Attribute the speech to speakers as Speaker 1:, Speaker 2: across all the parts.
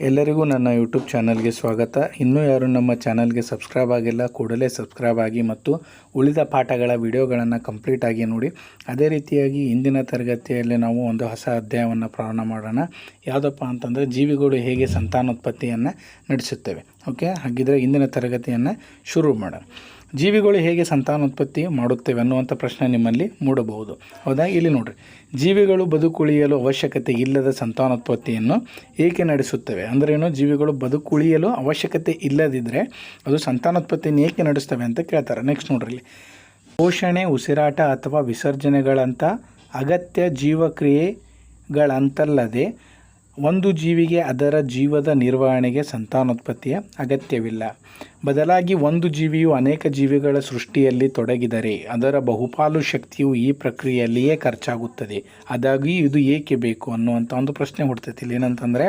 Speaker 1: ಎಲ್ಲರಿಗೂ ನನ್ನ ಯೂಟ್ಯೂಬ್ ಚಾನಲ್ಗೆ ಸ್ವಾಗತ. ಇನ್ನೂ ಯಾರು ನಮ್ಮ ಚಾನಲ್ಗೆ ಸಬ್ಸ್ಕ್ರೈಬ್ ಆಗಿಲ್ಲ, ಕೂಡಲೇ ಸಬ್ಸ್ಕ್ರೈಬ್ ಆಗಿ ಮತ್ತು ಉಳಿದ ಪಾಠಗಳ ವಿಡಿಯೋಗಳನ್ನು ಕಂಪ್ಲೀಟಾಗಿ ನೋಡಿ. ಅದೇ ರೀತಿಯಾಗಿ ಇಂದಿನ ತರಗತಿಯಲ್ಲಿ ನಾವು ಒಂದು ಹೊಸ ಅಧ್ಯಾಯವನ್ನು ಪ್ರಾರಂಭ ಮಾಡೋಣ. ಯಾವುದಪ್ಪ ಅಂತಂದರೆ ಜೀವಿಗಳು ಹೇಗೆ ಸಂತಾನೋತ್ಪತ್ತಿಯನ್ನು ನಡೆಸುತ್ತವೆ. ಓಕೆ ಹಾಗಿದ್ರೆ ಇಂದಿನ ತರಗತಿಯನ್ನು ಶುರು ಮಾಡೋಣ. ಜೀವಿಗಳು ಹೇಗೆ ಸಂತಾನೋತ್ಪತ್ತಿ ಮಾಡುತ್ತೇವೆ ಅನ್ನುವಂಥ ಪ್ರಶ್ನೆ ನಿಮ್ಮಲ್ಲಿ ಮೂಡಬಹುದು. ಹೌದಾ? ಇಲ್ಲಿ ನೋಡಿರಿ. ಜೀವಿಗಳು ಬದುಕುಳಿಯಲು ಅವಶ್ಯಕತೆ ಇಲ್ಲದ ಸಂತಾನೋತ್ಪತ್ತಿಯನ್ನು ಏಕೆ ನಡೆಸುತ್ತವೆ? ಅಂದರೆ ಏನು? ಜೀವಿಗಳು ಬದುಕುಳಿಯಲು ಅವಶ್ಯಕತೆ ಇಲ್ಲದಿದ್ದರೆ ಅದು ಸಂತಾನೋತ್ಪತ್ತಿಯನ್ನು ಏಕೆ ನಡೆಸ್ತವೆ ಅಂತ ಕೇಳ್ತಾರೆ. ನೆಕ್ಸ್ಟ್ ನೋಡ್ರಿ ಇಲ್ಲಿ. ಪೋಷಣೆ, ಉಸಿರಾಟ ಅಥವಾ ವಿಸರ್ಜನೆಗಳಂಥ ಅಗತ್ಯ ಜೀವಕ್ರಿಯೆಗಳಂತಲ್ಲದೆ ಒಂದು ಜೀವಿಗೆ ಅದರ ಜೀವದ ನಿರ್ವಹಣೆಗೆ ಸಂತಾನೋತ್ಪತ್ತಿಯ ಅಗತ್ಯವಿಲ್ಲ. ಬದಲಾಗಿ ಒಂದು ಜೀವಿಯು ಅನೇಕ ಜೀವಿಗಳ ಸೃಷ್ಟಿಯಲ್ಲಿ ತೊಡಗಿದರೆ ಅದರ ಬಹುಪಾಲು ಶಕ್ತಿಯು ಈ ಪ್ರಕ್ರಿಯೆಯಲ್ಲಿಯೇ ಖರ್ಚಾಗುತ್ತದೆ. ಅದಾಗಿ ಇದು ಏಕೆ ಬೇಕು ಅನ್ನುವಂಥ ಒಂದು ಪ್ರಶ್ನೆ ಹುಡ್ತೈತಿ ಇಲ್ಲಿ ಏನಂತಂದರೆ,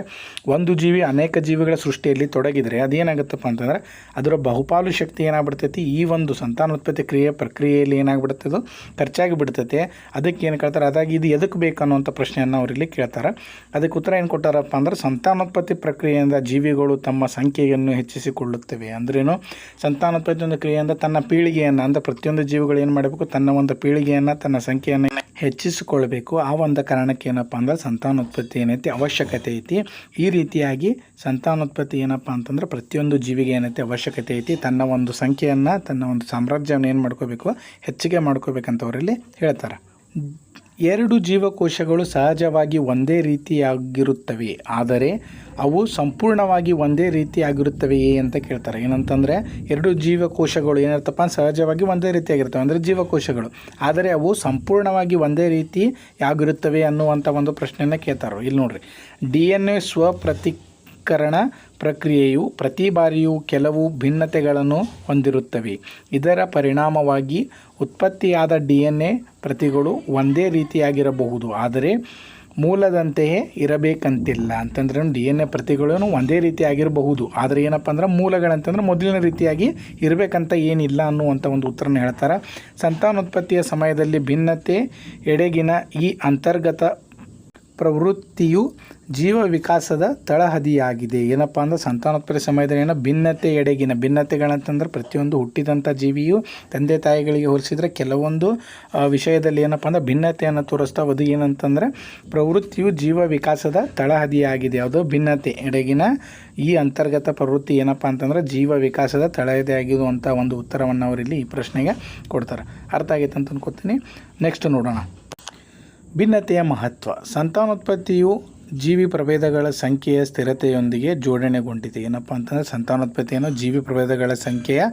Speaker 1: ಒಂದು ಜೀವಿ ಅನೇಕ ಜೀವಿಗಳ ಸೃಷ್ಟಿಯಲ್ಲಿ ತೊಡಗಿದರೆ ಅದೇನಾಗುತ್ತಪ್ಪ ಅಂತಂದರೆ, ಅದರ ಬಹುಪಾಲು ಶಕ್ತಿ ಏನಾಗ್ಬಿಡ್ತೈತಿ? ಈ ಒಂದು ಸಂತಾನೋತ್ಪತ್ತಿ ಕ್ರಿಯೆ ಪ್ರಕ್ರಿಯೆಯಲ್ಲಿ ಏನಾಗ್ಬಿಡುತ್ತೆ ಅದು? ಖರ್ಚಾಗಿ ಬಿಡ್ತೈತೆ. ಅದಕ್ಕೆ ಏನು ಕೇಳ್ತಾರೆ? ಅದಾಗಿ ಇದು ಎದಕ್ಕೆ ಬೇಕು ಅನ್ನುವಂಥ ಪ್ರಶ್ನೆಯನ್ನು ಅವರಲ್ಲಿ ಕೇಳ್ತಾರೆ. ಅದಕ್ಕೆ ಉತ್ತರ ಏನು ಕೊಟ್ಟಾರಪ್ಪ ಅಂದ್ರೆ, ಸಂತಾನೋತ್ಪತ್ತಿ ಪ್ರಕ್ರಿಯೆಯಿಂದ ಜೀವಿಗಳು ತಮ್ಮ ಸಂಖ್ಯೆಯನ್ನು ಹೆಚ್ಚಿಸಿಕೊಳ್ಳುತ್ತವೆ. ಅಂದ್ರೇನು? ಸಂತಾನೋತ್ಪತ್ತಿ ಒಂದು ಕ್ರಿಯೆಯಿಂದ ತನ್ನ ಪೀಳಿಗೆಯನ್ನು, ಅಂದರೆ ಪ್ರತಿಯೊಂದು ಜೀವಿಗಳು ಏನು ಮಾಡಬೇಕು? ತನ್ನ ಒಂದು ಪೀಳಿಗೆಯನ್ನು, ತನ್ನ ಸಂಖ್ಯೆಯನ್ನು ಹೆಚ್ಚಿಸಿಕೊಳ್ಬೇಕು. ಆ ಒಂದು ಕಾರಣಕ್ಕೆ ಏನಪ್ಪ ಅಂದ್ರೆ ಸಂತಾನೋತ್ಪತ್ತಿ ಏನೈತಿ? ಅವಶ್ಯಕತೆ ಐತಿ. ಈ ರೀತಿಯಾಗಿ ಸಂತಾನೋತ್ಪತ್ತಿ ಏನಪ್ಪ ಅಂತಂದ್ರೆ ಪ್ರತಿಯೊಂದು ಜೀವಿಗೆ ಏನೈತಿ? ಅವಶ್ಯಕತೆ ಐತಿ. ತನ್ನ ಒಂದು ಸಂಖ್ಯೆಯನ್ನು, ತನ್ನ ಒಂದು ಸಾಮ್ರಾಜ್ಯವನ್ನು ಏನು ಮಾಡ್ಕೋಬೇಕು? ಹೆಚ್ಚಿಗೆ ಮಾಡ್ಕೋಬೇಕಂತ ಅವರಲ್ಲಿ ಹೇಳ್ತಾರೆ. ಎರಡು ಜೀವಕೋಶಗಳು ಸಹಜವಾಗಿ ಒಂದೇ ರೀತಿಯಾಗಿರುತ್ತವೆ, ಆದರೆ ಅವು ಸಂಪೂರ್ಣವಾಗಿ ಒಂದೇ ರೀತಿಯಾಗಿರುತ್ತವೆಯೇ ಅಂತ ಕೇಳ್ತಾರೆ. ಏನಂತಂದರೆ, ಎರಡು ಜೀವಕೋಶಗಳು ಏನಿರ್ತಪ್ಪ ಸಹಜವಾಗಿ ಒಂದೇ ರೀತಿಯಾಗಿರ್ತವೆ ಅಂದರೆ ಜೀವಕೋಶಗಳು. ಆದರೆ ಅವು ಸಂಪೂರ್ಣವಾಗಿ ಒಂದೇ ರೀತಿ ಆಗಿರುತ್ತವೆ ಅನ್ನುವಂಥ ಒಂದು ಪ್ರಶ್ನೆಯನ್ನು ಕೇಳ್ತಾರೆ ಇಲ್ಲಿ ನೋಡ್ರಿ, ಡಿ ಎನ್ ಎ ಸ್ವಪ್ರತಿಕರಣ ಪ್ರಕ್ರಿಯೆಯು ಪ್ರತಿ ಬಾರಿಯೂ ಕೆಲವು ಭಿನ್ನತೆಗಳನ್ನು ಹೊಂದಿರುತ್ತವೆ. ಇದರ ಪರಿಣಾಮವಾಗಿ ಉತ್ಪತ್ತಿಯಾದ ಡಿ ಎನ್ ಎ ಪ್ರತಿಗಳು ಒಂದೇ ರೀತಿಯಾಗಿರಬಹುದು. ಆದರೆ ಮೂಲದಂತೆಯೇ ಇರಬೇಕಂತಿಲ್ಲ. ಅಂತಂದ್ರೆ ಡಿ ಎನ್ ಎ ಪ್ರತಿಗಳೂ ಒಂದೇ ರೀತಿಯಾಗಿರಬಹುದು. ಆದರೆ ಏನಪ್ಪ ಅಂದ್ರೆ ಮೂಲಗಳಂತಂದ್ರೆ ಮೊದಲಿನ ರೀತಿಯಾಗಿ ಇರಬೇಕಂತ ಏನಿಲ್ಲ ಅನ್ನುವಂಥ ಒಂದು ಉತ್ತರನ ಹೇಳ್ತಾರೆ. ಸಂತಾನೋತ್ಪತ್ತಿಯ ಸಮಯದಲ್ಲಿ ಭಿನ್ನತೆ ಎಡೆಗಿನ ಈ ಅಂತರ್ಗತ ಪ್ರವೃತ್ತಿಯು ಜೀವ ವಿಕಾಸದ ತಳಹದಿಯಾಗಿದೆ. ಏನಪ್ಪ ಅಂದ್ರೆ ಸಂತಾನೋತ್ಪತ್ತಿ ಸಮಯದಲ್ಲಿ ಏನೋ ಭಿನ್ನತೆ ಎಡೆಗಿನ, ಭಿನ್ನತೆಗಳಂತಂದ್ರೆ ಪ್ರತಿಯೊಂದು ಹುಟ್ಟಿದಂಥ ಜೀವಿಯು ತಂದೆ ತಾಯಿಗಳಿಗೆ ಹೋಲಿಸಿದರೆ ಕೆಲವೊಂದು ವಿಷಯದಲ್ಲಿ ಏನಪ್ಪ ಅಂದ್ರೆ ಭಿನ್ನತೆಯನ್ನು ತೋರಿಸ್ತಾ ಅದು ಏನಂತಂದರೆ ಪ್ರವೃತ್ತಿಯು ಜೀವ ವಿಕಾಸದ ತಳಹದಿಯಾಗಿದೆ. ಅದು ಭಿನ್ನತೆ ಎಡೆಗಿನ ಈ ಅಂತರ್ಗತ ಪ್ರವೃತ್ತಿ ಏನಪ್ಪ ಅಂತಂದ್ರೆ ಜೀವ ವಿಕಾಸದ ತಳಹದಿಯಾಗಿರುವಂಥ ಅಂತ ಒಂದು ಉತ್ತರವನ್ನು ಅವರಿಲ್ಲಿ ಈ ಪ್ರಶ್ನೆಗೆ ಕೊಡ್ತಾರೆ. ಅರ್ಥ ಆಗೈತೆ ಅಂತ ಅನ್ಕೋತೀನಿ. ನೆಕ್ಸ್ಟ್ ನೋಡೋಣ. ಭಿನ್ನತೆಯ ಮಹತ್ವ. ಸಂತಾನೋತ್ಪತ್ತಿಯು ಜೀವಿ ಪ್ರಭೇದಗಳ ಸಂಖ್ಯೆಯ ಸ್ಥಿರತೆಯೊಂದಿಗೆ ಜೋಡಣೆಗೊಂಡಿದೆ. ಏನಪ್ಪ ಅಂತಂದರೆ ಸಂತಾನೋತ್ಪತ್ತಿಯನ್ನು ಜೀವಿ ಪ್ರಭೇದಗಳ ಸಂಖ್ಯೆಯ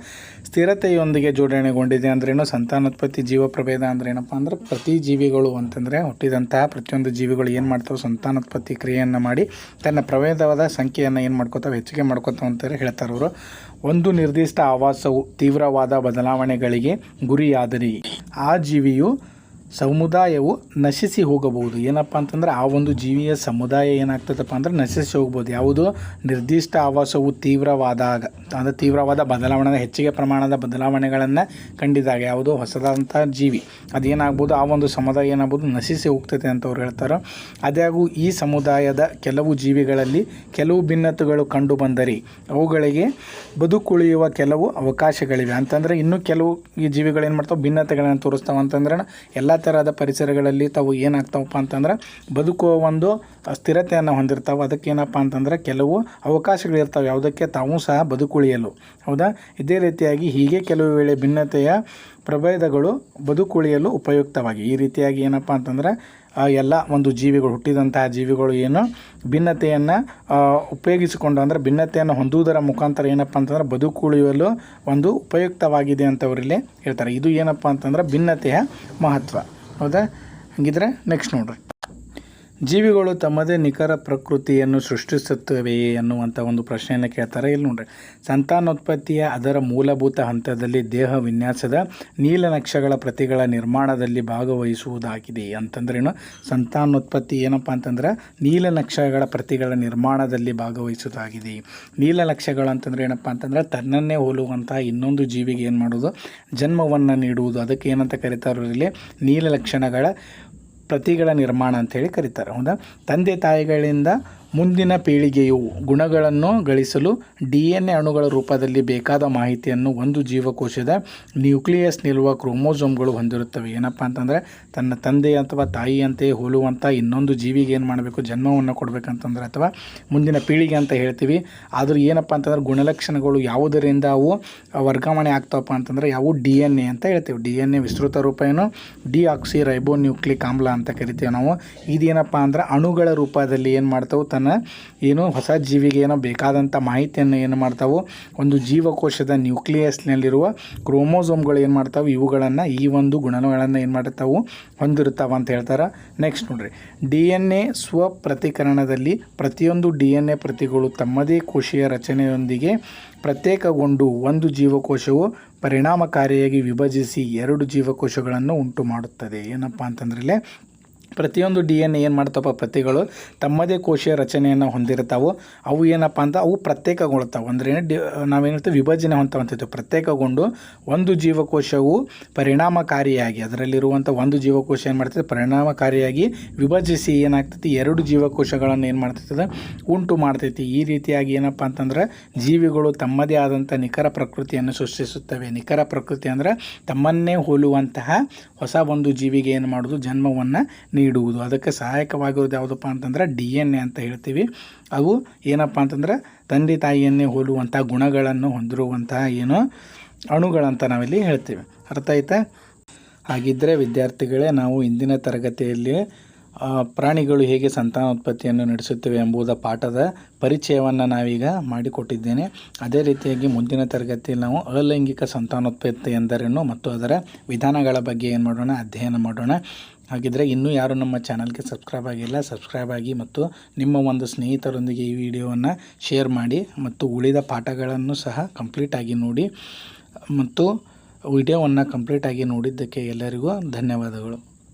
Speaker 1: ಸ್ಥಿರತೆಯೊಂದಿಗೆ ಜೋಡಣೆಗೊಂಡಿದೆ ಅಂದ್ರೇನು ಸಂತಾನೋತ್ಪತ್ತಿ ಜೀವ ಪ್ರಭೇದ ಅಂದ್ರೆ ಏನಪ್ಪ ಅಂದ್ರೆ ಪ್ರತಿ ಜೀವಿಗಳು ಅಂತಂದರೆ ಹುಟ್ಟಿದಂತಹ ಪ್ರತಿಯೊಂದು ಜೀವಿಗಳು ಏನು ಮಾಡ್ತಾವೆ? ಸಂತಾನೋತ್ಪತ್ತಿ ಕ್ರಿಯೆಯನ್ನು ಮಾಡಿ ತನ್ನ ಪ್ರಭೇದವಾದ ಸಂಖ್ಯೆಯನ್ನು ಏನು ಮಾಡ್ಕೋತಾವೆ? ಹೆಚ್ಚಿಗೆ ಮಾಡ್ಕೋತಾವೆ ಅಂತಾರೆ ಹೇಳ್ತಾರೆ ಅವರು. ಒಂದು ನಿರ್ದಿಷ್ಟ ಆವಾಸವು ತೀವ್ರವಾದ ಬದಲಾವಣೆಗಳಿಗೆ ಗುರಿಯಾದರೆ. ಆ ಜೀವಿಯು ಸಮುದಾಯವು ನಶಿಸಿ ಹೋಗಬಹುದು. ಏನಪ್ಪ ಅಂತಂದ್ರೆ ಆ ಒಂದು ಜೀವಿಯ ಸಮುದಾಯ ಏನಾಗ್ತದಪ್ಪ ಅಂದ್ರೆ ನಶಿಸಿ ಹೋಗ್ಬೋದು ಯಾವುದು? ನಿರ್ದಿಷ್ಟ ಆವಾಸವು ತೀವ್ರವಾದಾಗ, ಅಂದರೆ ತೀವ್ರವಾದ ಬದಲಾವಣೆ ಹೆಚ್ಚಿಗೆ ಪ್ರಮಾಣದ ಬದಲಾವಣೆಗಳನ್ನು ಕಂಡಿದಾಗ ಯಾವುದು? ಹೊಸದಾದಂಥ ಜೀವಿ. ಅದೇನಾಗ್ಬೋದು? ಆ ಒಂದು ಸಮುದಾಯ ಏನಾಗ್ಬೋದು? ನಶಿಸಿ ಹೋಗ್ತದೆ ಅಂತ ಅವ್ರು ಹೇಳ್ತಾರೋ ಅದಾಗೂ ಈ ಸಮುದಾಯದ ಕೆಲವು ಜೀವಿಗಳಲ್ಲಿ ಕೆಲವು ಭಿನ್ನತೆಗಳು ಕಂಡು ಬಂದರೆ ಅವುಗಳಿಗೆ ಬದುಕುಳಿಯುವ ಕೆಲವು ಅವಕಾಶಗಳಿವೆ. ಅಂತಂದರೆ ಇನ್ನೂ ಕೆಲವು ಈ ಜೀವಿಗಳೇನು ಮಾಡ್ತಾವೆ? ಭಿನ್ನತೆಗಳನ್ನು ತೋರಿಸ್ತಾವೆ. ಅಂತಂದ್ರೆ ಎಲ್ಲ ಥರದ ಪರಿಸರಗಳಲ್ಲಿ ತಾವು ಏನಾಗ್ತಾವಪ್ಪ ಅಂತಂದ್ರೆ ಬದುಕುವ ಒಂದು ಸ್ಥಿರತೆಯನ್ನು ಹೊಂದಿರ್ತಾವೆ. ಅದಕ್ಕೆ ಏನಪ್ಪ ಅಂತಂದ್ರೆ ಕೆಲವು ಅವಕಾಶಗಳಿರ್ತಾವೆ ಯಾವುದಕ್ಕೆ? ತಾವು ಸಹ ಬದುಕುಳಿಯಲು. ಹೌದಾ? ಇದೇ ರೀತಿಯಾಗಿ ಹೀಗೆ ಕೆಲವು ವೇಳೆ ಭಿನ್ನತೆಯ ಪ್ರಭೇದಗಳು ಬದುಕುಳಿಯಲು ಉಪಯುಕ್ತವಾಗಿ. ಈ ರೀತಿಯಾಗಿ ಏನಪ್ಪ ಅಂತಂದ್ರೆ ಎಲ್ಲ ಒಂದು ಜೀವಿಗಳು ಹುಟ್ಟಿದಂತಹ ಜೀವಿಗಳು ಏನು ಭಿನ್ನತೆಯನ್ನು ಉಪಯೋಗಿಸಿಕೊಂಡು ಅಂದರೆ ಭಿನ್ನತೆಯನ್ನು ಹೊಂದುವುದರ ಮುಖಾಂತರ ಏನಪ್ಪ ಅಂತಂದ್ರೆ ಬದುಕುಳಿಯಲು ಒಂದು ಉಪಯುಕ್ತವಾಗಿದೆ ಅಂತ ಅವರಲ್ಲಿ ಹೇಳ್ತಾರೆ. ಇದು ಏನಪ್ಪ ಅಂತಂದ್ರೆ ಭಿನ್ನತೆಯ ಮಹತ್ವ. ಹೌದಾ? ಹಂಗಿದ್ರೆ ನೆಕ್ಸ್ಟ್ ನೋಡ್ರಿ. ಜೀವಿಗಳು ತಮ್ಮದೇ ನಿಖರ ಪ್ರಕೃತಿಯನ್ನು ಸೃಷ್ಟಿಸುತ್ತವೆಯೇ ಅನ್ನುವಂಥ ಒಂದು ಪ್ರಶ್ನೆಯನ್ನು ಕೇಳ್ತಾರೆ. ಇಲ್ಲಿ ನೋಡ್ರಿ, ಸಂತಾನೋತ್ಪತ್ತಿಯ ಅದರ ಮೂಲಭೂತ ಹಂತದಲ್ಲಿ ದೇಹ ವಿನ್ಯಾಸದ ನೀಲನಕ್ಷಗಳ ಪ್ರತಿಗಳ ನಿರ್ಮಾಣದಲ್ಲಿ ಭಾಗವಹಿಸುವುದಾಗಿದೆ. ಅಂತಂದ್ರೇನು, ಸಂತಾನೋತ್ಪತ್ತಿ ಏನಪ್ಪ ಅಂತಂದ್ರೆ ನೀಲನಕ್ಷಗಳ ಪ್ರತಿಗಳ ನಿರ್ಮಾಣದಲ್ಲಿ ಭಾಗವಹಿಸುವುದಾಗಿದೆ. ನೀಲನಕ್ಷೆಗಳು ಅಂತಂದ್ರೆ ಏನಪ್ಪ ಅಂತಂದ್ರೆ ತನ್ನನ್ನೇ ಹೋಲುವಂಥ ಇನ್ನೊಂದು ಜೀವಿಗೆ ಏನು ಮಾಡೋದು ಜನ್ಮವನ್ನು ನೀಡುವುದು. ಅದಕ್ಕೆ ಏನಂತ ಕರೀತಾರೆ ಇಲ್ಲಿ? ನೀಲಲಕ್ಷಣಗಳ ಪ್ರತಿಗಳ ನಿರ್ಮಾಣ ಅಂತೇಳಿ ಕರೀತಾರೆ. ಹೌದಾ? ತಂದೆ ತಾಯಿಗಳಿಂದ ಮುಂದಿನ ಪೀಳಿಗೆಯು ಗುಣಗಳನ್ನು ಗಳಿಸಲು ಡಿ ಎನ್ ಎ ಅಣುಗಳ ರೂಪದಲ್ಲಿ ಬೇಕಾದ ಮಾಹಿತಿಯನ್ನು ಒಂದು ಜೀವಕೋಶದ ನ್ಯೂಕ್ಲಿಯಸ್ ನಿಲ್ಲುವ ಕ್ರೋಮೋಸೋಮ್ಗಳು ಹೊಂದಿರುತ್ತವೆ. ಏನಪ್ಪ ಅಂತಂದರೆ, ತನ್ನ ತಂದೆ ಅಥವಾ ತಾಯಿಯಂತೆ ಹೋಲುವಂಥ ಇನ್ನೊಂದು ಜೀವಿಗೆ ಏನು ಮಾಡಬೇಕು? ಜನ್ಮವನ್ನು ಕೊಡಬೇಕಂತಂದ್ರೆ ಅಥವಾ ಮುಂದಿನ ಪೀಳಿಗೆ ಅಂತ ಹೇಳ್ತೀವಿ. ಆದರೂ ಏನಪ್ಪ ಅಂತಂದ್ರೆ, ಗುಣಲಕ್ಷಣಗಳು ಯಾವುದರಿಂದ ಅವು ವರ್ಗಾವಣೆ ಆಗ್ತಾವಪ್ಪ ಅಂತಂದ್ರೆ ಯಾವು ಡಿ ಎನ್ ಎ ಅಂತ ಹೇಳ್ತೀವಿ. ಡಿ ಎನ್ ಎ ವಿಸ್ತೃತ ರೂಪ ಏನು? ಡಿ ಆಕ್ಸಿ ರೈಬೋನ್ಯೂಕ್ಲಿಕ್ ಆಮ್ಲ ಅಂತ ಕರಿತೀವಿ ನಾವು. ಇದೇನಪ್ಪ ಅಂದ್ರೆ, ಅಣುಗಳ ರೂಪದಲ್ಲಿ ಏನು ಮಾಡ್ತಾವೆ? ತನ್ನ ಏನು ಹೊಸ ಜೀವಿಗೆ ಏನೋ ಬೇಕಾದಂಥ ಮಾಹಿತಿಯನ್ನು ಏನು ಮಾಡ್ತಾವೆ, ಒಂದು ಜೀವಕೋಶದ ನ್ಯೂಕ್ಲಿಯಸ್ನಲ್ಲಿರುವ ಕ್ರೋಮೋಸೋಮ್ಗಳು ಏನು ಮಾಡ್ತಾವೆ, ಇವುಗಳನ್ನು ಈ ಒಂದು ಗುಣಗಳನ್ನು ಏನು ಮಾಡ್ತಾವೆ ಹೊಂದಿರ್ತಾವೆ ಅಂತ ಹೇಳ್ತಾರೆ. ನೆಕ್ಸ್ಟ್ ನೋಡ್ರಿ. ಡಿ ಎನ್ ಎ ಸ್ವಪ್ರತಿಕರಣದಲ್ಲಿ ಪ್ರತಿಯೊಂದು ಡಿ ಎನ್ ಎ ಪ್ರತಿಗಳು ತಮ್ಮದೇ ಕೋಶೀಯ ರಚನೆಯೊಂದಿಗೆ ಪ್ರತ್ಯೇಕಗೊಂಡು ಒಂದು ಜೀವಕೋಶವು ಪರಿಣಾಮಕಾರಿಯಾಗಿ ವಿಭಜಿಸಿ ಎರಡು ಜೀವಕೋಶಗಳನ್ನು ಉಂಟು ಮಾಡುತ್ತದೆ ಏನಪ್ಪ ಅಂತಂದ್ರೆ ಇಲ್ಲೇ ಪ್ರತಿಯೊಂದು ಡಿ ಎನ್ ಏನು ಮಾಡ್ತಪ್ಪ ಪ್ರತಿಗಳು ತಮ್ಮದೇ ಕೋಶೀಯ ರಚನೆಯನ್ನು ಹೊಂದಿರ್ತಾವೆ. ಅವು ಏನಪ್ಪ ಅಂತ ಅವು ಪ್ರತ್ಯೇಕಗೊಳ್ತಾವೆ. ಅಂದರೆ ಡಿ ನಾವೇನು ಹೇಳ್ತೀವಿ? ವಿಭಜನೆ ಹೊಂತ ಅಂತಿತ್ತು ಪ್ರತ್ಯೇಕಗೊಂಡು ಒಂದು ಜೀವಕೋಶವು ಪರಿಣಾಮಕಾರಿಯಾಗಿ ಅದರಲ್ಲಿರುವಂಥ ಒಂದು ಜೀವಕೋಶ ಏನು ಮಾಡ್ತದೆ? ಪರಿಣಾಮಕಾರಿಯಾಗಿ ವಿಭಜಿಸಿ ಏನಾಗ್ತೈತಿ? ಎರಡು ಜೀವಕೋಶಗಳನ್ನು ಏನು ಮಾಡ್ತೈತದ? ಉಂಟು ಮಾಡ್ತೈತಿ. ಈ ರೀತಿಯಾಗಿ ಏನಪ್ಪ ಅಂತಂದ್ರೆ ಜೀವಿಗಳು ತಮ್ಮದೇ ಆದಂಥ ನಿಖರ ಪ್ರಕೃತಿಯನ್ನು ಸೃಷ್ಟಿಸುತ್ತವೆ. ನಿಖರ ಪ್ರಕೃತಿ ಅಂದರೆ ತಮ್ಮನ್ನೇ ಹೋಲುವಂತಹ ಹೊಸ ಒಂದು ಜೀವಿಗೆ ಏನು ಮಾಡೋದು? ಜನ್ಮವನ್ನು ನೀಡುವುದು. ಅದಕ್ಕೆ ಸಹಾಯಕವಾಗಿರೋದು ಯಾವುದಪ್ಪ ಅಂತಂದ್ರೆ ಡಿ ಎನ್ ಎ ಅಂತ ಹೇಳ್ತೀವಿ. ಅವು ಏನಪ್ಪ ಅಂತಂದ್ರೆ ತಂದೆ ತಾಯಿಯನ್ನೇ ಹೋಲುವಂಥ ಗುಣಗಳನ್ನು ಹೊಂದಿರುವಂತಹ ಏನು ಅಣುಗಳಂತ ನಾವಿಲ್ಲಿ ಹೇಳ್ತೀವಿ. ಅರ್ಥ ಆಯ್ತಾ? ಹಾಗಿದ್ದರೆ ವಿದ್ಯಾರ್ಥಿಗಳೇ, ನಾವು ಇಂದಿನ ತರಗತಿಯಲ್ಲಿ ಪ್ರಾಣಿಗಳು ಹೇಗೆ ಸಂತಾನೋತ್ಪತ್ತಿಯನ್ನು ನಡೆಸುತ್ತವೆ ಎಂಬುದ ಪಾಠದ ಪರಿಚಯವನ್ನು ನಾವೀಗ ಮಾಡಿಕೊಟ್ಟಿದ್ದೇನೆ. ಅದೇ ರೀತಿಯಾಗಿ ಮುಂದಿನ ತರಗತಿಯಲ್ಲಿ ನಾವು ಅಲೈಂಗಿಕ ಸಂತಾನೋತ್ಪತ್ತಿ ಎಂದರೇನು ಮತ್ತು ಅದರ ವಿಧಾನಗಳ ಬಗ್ಗೆ ಏನು ಮಾಡೋಣ, ಅಧ್ಯಯನ ಮಾಡೋಣ. ಹಾಗಿದ್ದರೆ ಇನ್ನೂ ಯಾರು ನಮ್ಮ ಚಾನಲ್ಗೆ ಸಬ್ಸ್ಕ್ರೈಬ್ ಆಗಿಲ್ಲ, ಸಬ್ಸ್ಕ್ರೈಬ್ ಆಗಿ ಮತ್ತು ನಿಮ್ಮ ಒಂದು ಸ್ನೇಹಿತರೊಂದಿಗೆ ಈ ವಿಡಿಯೋವನ್ನು ಶೇರ್ ಮಾಡಿ ಮತ್ತು ಉಳಿದ ಪಾಠಗಳನ್ನು ಸಹ ಕಂಪ್ಲೀಟಾಗಿ ನೋಡಿ ಮತ್ತು ವಿಡಿಯೋವನ್ನು ಕಂಪ್ಲೀಟಾಗಿ ನೋಡಿದ್ದಕ್ಕೆ ಎಲ್ಲರಿಗೂ ಧನ್ಯವಾದಗಳು.